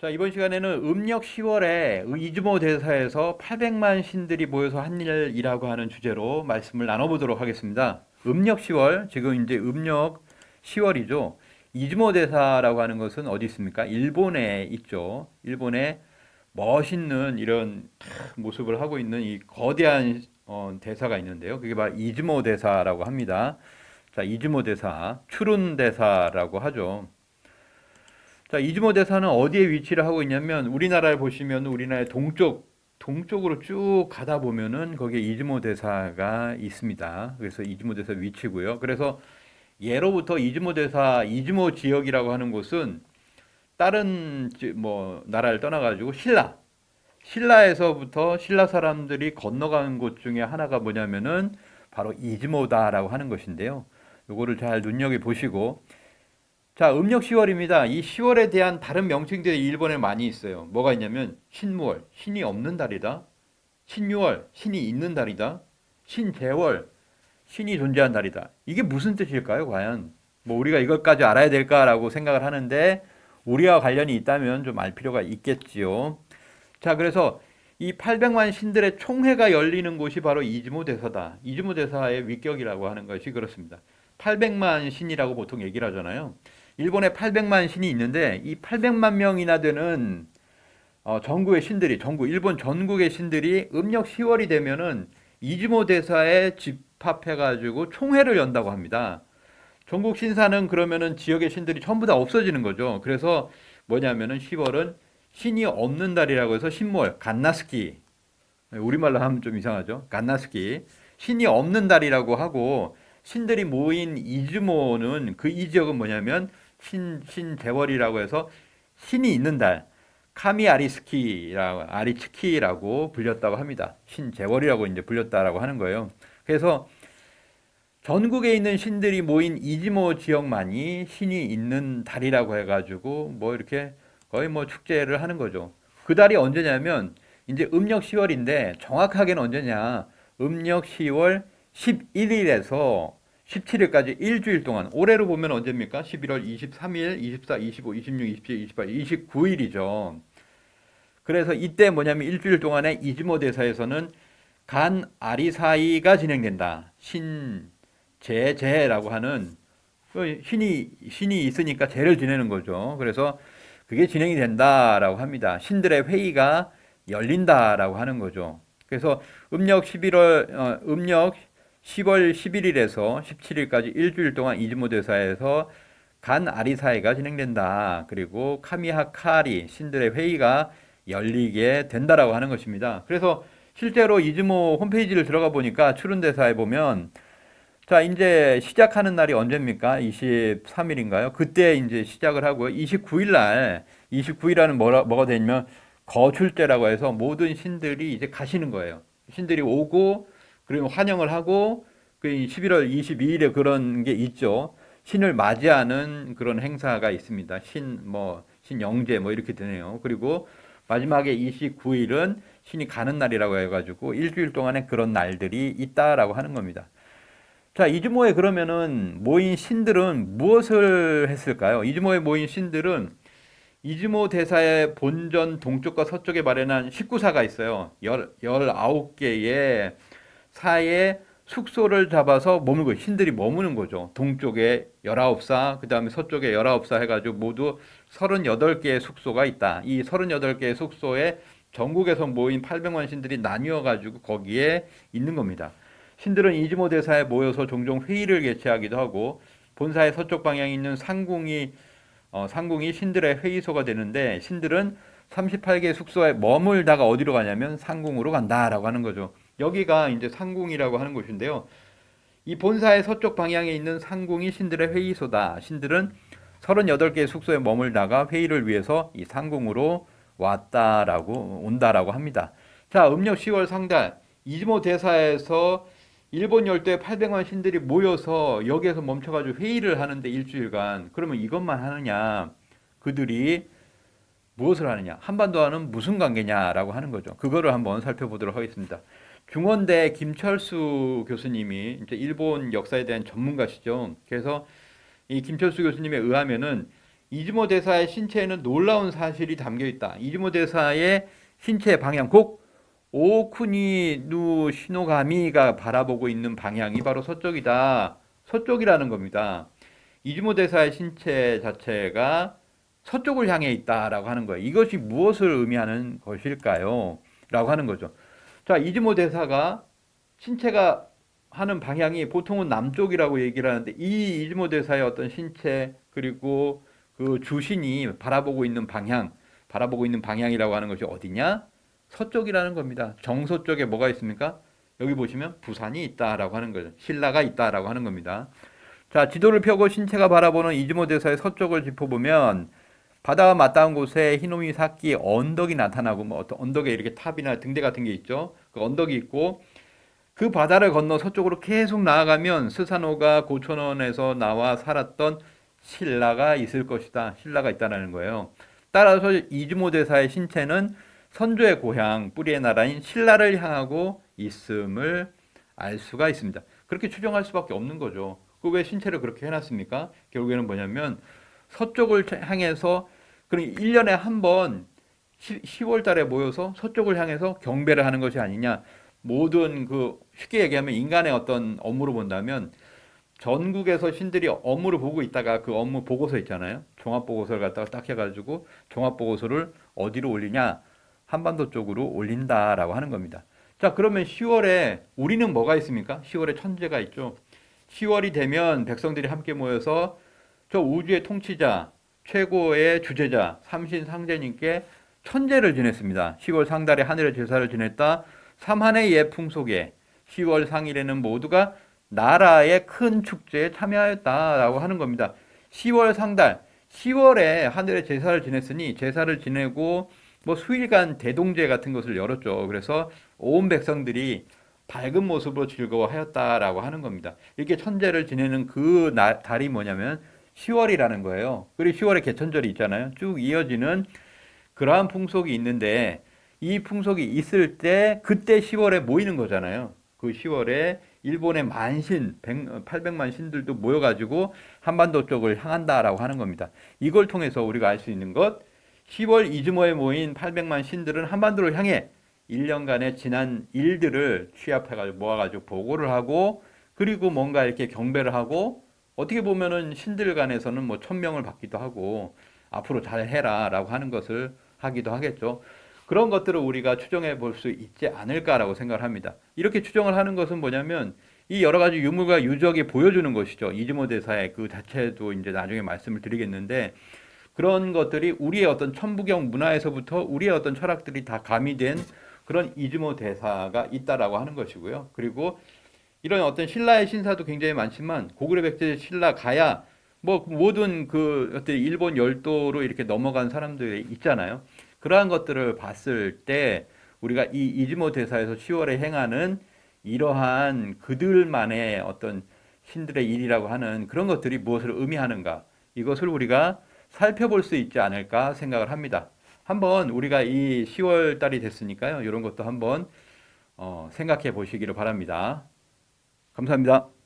자, 이번 시간에는 음력 10월에 이즈모 대사에서 800만 신들이 모여서 한 일이라고 하는 주제로 말씀을 나눠보도록 하겠습니다. 음력 10월, 지금 이제 음력 10월이죠. 이즈모 대사라고 하는 것은 어디 있습니까? 일본에 있죠. 일본에 멋있는 이런 모습을 하고 있는 이 거대한 어, 대사가 있는데요. 그게 바로 이즈모 대사라고 합니다. 자, 이즈모 대사, 추룬 대사라고 하죠. 자, 이즈모 대사는 어디에 위치를 하고 있냐면 우리나라를 보시면 우리나라의 동쪽 동쪽으로 쭉 가다 보면은 거기에 이즈모 대사가 있습니다. 그래서 이즈모 대사 위치고요. 그래서 예로부터 이즈모 대사 이즈모 지역이라고 하는 곳은 다른 지- 뭐 나라를 떠나 가지고 신라 신라에서부터 신라 사람들이 건너가는 곳 중에 하나가 뭐냐면은 바로 이즈모다라고 하는 것인데요. 요거를 잘 눈여겨 보시고 자, 음력 10월입니다. 이 10월에 대한 다른 명칭들이 일본에 많이 있어요. 뭐가 있냐면 신무월, 신이 없는 달이다. 신유월, 신이 있는 달이다. 신재월, 신이 존재한 달이다. 이게 무슨 뜻일까요, 과연? 뭐 우리가 이것까지 알아야 될까라고 생각을 하는데 우리와 관련이 있다면 좀 알 필요가 있겠지요. 자, 그래서 이 800만 신들의 총회가 열리는 곳이 바로 이즈모 대사다. 이즈모 대사의 위격이라고 하는 것이 그렇습니다. 800만 신이라고 보통 얘기를 하잖아요. 일본에 800만 신이 있는데 이 800만 명이나 되는 어, 전국의 신들이 전국 일본 전국의 신들이 음력 10월이 되면은 이즈모 대사에 집합해 가지고 총회를 연다고 합니다. 전국 신사는 그러면은 지역의 신들이 전부 다 없어지는 거죠. 그래서 뭐냐면은 10월은 신이 없는 달이라고 해서 신몰 간나스키 우리말로 하면 좀 이상하죠. 간나스키 신이 없는 달이라고 하고 신들이 모인 이즈모는 그 이 지역은 뭐냐면 신 신대월이라고 해서 신이 있는 달 카미 아리스키라고 아리츠키라고 불렸다고 합니다. 신재월이라고 이제 불렸다라고 하는 거예요. 그래서 전국에 있는 신들이 모인 이즈모 지역만이 신이 있는 달이라고 해가지고 뭐 이렇게 거의 뭐 축제를 하는 거죠. 그 달이 언제냐면 이제 음력 10월인데 정확하게는 언제냐? 음력 10월 11일에서 17일까지 일주일 동안 올해로 보면 언제입니까? 11월 23일, 24, 25, 26, 27, 28, 29일이죠. 그래서 이때 뭐냐면 일주일 동안에 이즈모 대사에서는 간 아리사이가 진행된다. 신 제제라고 하는 그 신이 신이 있으니까 제를 지내는 거죠. 그래서 그게 진행이 된다라고 합니다. 신들의 회의가 열린다라고 하는 거죠. 그래서 음력 11월 어, 음력 10월 11일에서 17일까지 일주일 동안 이즈모 대사에서 간 아리사이가 진행된다. 그리고 카미하카리 신들의 회의가 열리게 된다라고 하는 것입니다. 그래서 실제로 이즈모 홈페이지를 들어가 보니까 추른 대사에 보면 자, 이제 시작하는 날이 언제입니까? 23일인가요? 그때 이제 시작을 하고요. 29일 날 29일에는 뭐라 뭐가 되냐면 거출제라고 해서 모든 신들이 이제 가시는 거예요. 신들이 오고 그리고 환영을 하고 그 11월 22일에 그런 게 있죠. 신을 맞이하는 그런 행사가 있습니다. 신 뭐 신영제 뭐 이렇게 되네요. 그리고 마지막에 29일은 신이 가는 날이라고 해가지고 일주일 동안에 그런 날들이 있다라고 하는 겁니다. 자, 이즈모에 그러면은 모인 신들은 무엇을 했을까요? 이즈모에 모인 신들은 이즈모 대사의 본전 동쪽과 서쪽에 마련한 19사가 있어요. 열, 19개의 사에 숙소를 잡아서 머물고 신들이 머무는 거죠. 동쪽에 19사, 그 다음에 서쪽에 19사 해 가지고 모두 38개의 숙소가 있다. 이 38개의 숙소에 전국에서 모인 800만 신들이 나뉘어 가지고 거기에 있는 겁니다. 신들은 이즈모 대사에 모여서 종종 회의를 개최하기도 하고 본사의 서쪽 방향에 있는 상궁이 어, 상궁이 신들의 회의소가 되는데 신들은 38개 숙소에 머물다가 어디로 가냐면 상궁으로 간다라고 하는 거죠. 여기가 이제 상궁이라고 하는 곳인데요. 이 본사의 서쪽 방향에 있는 상궁이 신들의 회의소다. 신들은 38개의 숙소에 머물다가 회의를 위해서 이 상궁으로 왔다라고 온다라고 합니다. 자, 음력 10월 상달 이즈모 대사에서 일본 열도에 800만 신들이 모여서 여기에서 멈춰가지고 회의를 하는데 일주일간 그러면 이것만 하느냐? 그들이 무엇을 하느냐? 한반도와는 무슨 관계냐라고 하는 거죠. 그거를 한번 살펴보도록 하겠습니다. 중원대 김철수 교수님이 이제 일본 역사에 대한 전문가시죠. 그래서 이 김철수 교수님에 의하면은 이즈모 대사의 신체에는 놀라운 사실이 담겨 있다. 이즈모 대사의 신체 방향 곧 오쿠니 누 시노가미가 바라보고 있는 방향이 바로 서쪽이다. 서쪽이라는 겁니다. 이즈모 대사의 신체 자체가 서쪽을 향해 있다라고 하는 거예요. 이것이 무엇을 의미하는 것일까요? 라고 하는 거죠. 자, 이즈모 대사가 신체가 하는 방향이 보통은 남쪽이라고 얘기를 하는데 이 이즈모 대사의 어떤 신체 그리고 그 주신이 바라보고 있는 방향, 바라보고 있는 방향이라고 하는 것이 어디냐? 서쪽이라는 겁니다. 정서 쪽에 뭐가 있습니까? 여기 보시면 부산이 있다라고 하는 거죠. 신라가 있다라고 하는 겁니다. 자, 지도를 펴고 신체가 바라보는 이즈모 대사의 서쪽을 짚어보면 바다와 맞닿은 곳에 히노미 사키 언덕이 나타나고 뭐 어떤 언덕에 이렇게 탑이나 등대 같은 게 있죠. 그 언덕이 있고 그 바다를 건너 서쪽으로 계속 나아가면 스사노가 고촌원에서 나와 살았던 신라가 있을 것이다. 신라가 있다는 거예요. 따라서 이즈모 대사의 신체는 선조의 고향 뿌리의 나라인 신라를 향하고 있음을 알 수가 있습니다. 그렇게 추정할 수밖에 없는 거죠. 그 왜 신체를 그렇게 해놨습니까? 결국에는 뭐냐면 서쪽을 향해서 그럼 1년에 한 번 10월 달에 모여서 서쪽을 향해서 경배를 하는 것이 아니냐. 모든 그 쉽게 얘기하면 인간의 어떤 업무로 본다면 전국에서 신들이 업무를 보고 있다가 그 업무 보고서 있잖아요. 종합 보고서를 갖다가 딱 해가지고 종합 보고서를 어디로 올리냐? 한반도 쪽으로 올린다라고 하는 겁니다. 자, 그러면 10월에 우리는 뭐가 있습니까? 10월에 천재가 있죠. 10월이 되면 백성들이 함께 모여서 저 우주의 통치자, 최고의 주제자, 삼신 상제님께 천재를 지냈습니다. 10월 상달에 하늘의 제사를 지냈다. 삼한의 예풍 속에 10월 상일에는 모두가 나라의 큰 축제에 참여하였다라고 하는 겁니다. 10월 상달, 10월에 하늘의 제사를 지냈으니 제사를 지내고 뭐 수일간 대동제 같은 것을 열었죠. 그래서 온 백성들이 밝은 모습으로 즐거워하였다라고 하는 겁니다. 이렇게 천재를 지내는 그 날, 달이 뭐냐면 10월이라는 거예요. 그리고 10월에 개천절이 있잖아요. 쭉 이어지는 그러한 풍속이 있는데 이 풍속이 있을 때 그때 10월에 모이는 거잖아요. 그 10월에 일본의 만신, 100, 800만 신들도 모여가지고 한반도 쪽을 향한다라고 하는 겁니다. 이걸 통해서 우리가 알 수 있는 것, 10월 이즈모에 모인 800만 신들은 한반도를 향해 1년간의 지난 일들을 취합해가지고 모아가지고 보고를 하고 그리고 뭔가 이렇게 경배를 하고 어떻게 보면은 신들 간에서는 뭐 천명을 받기도 하고 앞으로 잘 해라라고 하는 것을 하기도 하겠죠. 그런 것들을 우리가 추정해 볼 수 있지 않을까라고 생각을 합니다. 이렇게 추정을 하는 것은 뭐냐면 이 여러 가지 유물과 유적이 보여주는 것이죠. 이즈모 대사의 그 자체도 이제 나중에 말씀을 드리겠는데 그런 것들이 우리의 어떤 천부경 문화에서부터 우리의 어떤 철학들이 다 가미된 그런 이즈모 대사가 있다라고 하는 것이고요. 그리고 이런 어떤 신라의 신사도 굉장히 많지만 고구려 백제 신라 가야 뭐 모든 그 어떤 일본 열도로 이렇게 넘어간 사람들이 있잖아요. 그러한 것들을 봤을 때 우리가 이 이즈모 대사에서 10월에 행하는 이러한 그들만의 어떤 신들의 일이라고 하는 그런 것들이 무엇을 의미하는가 이것을 우리가 살펴볼 수 있지 않을까 생각을 합니다. 한번 우리가 이 10월 달이 됐으니까요. 이런 것도 한번 어, 생각해 보시기를 바랍니다. 감사합니다.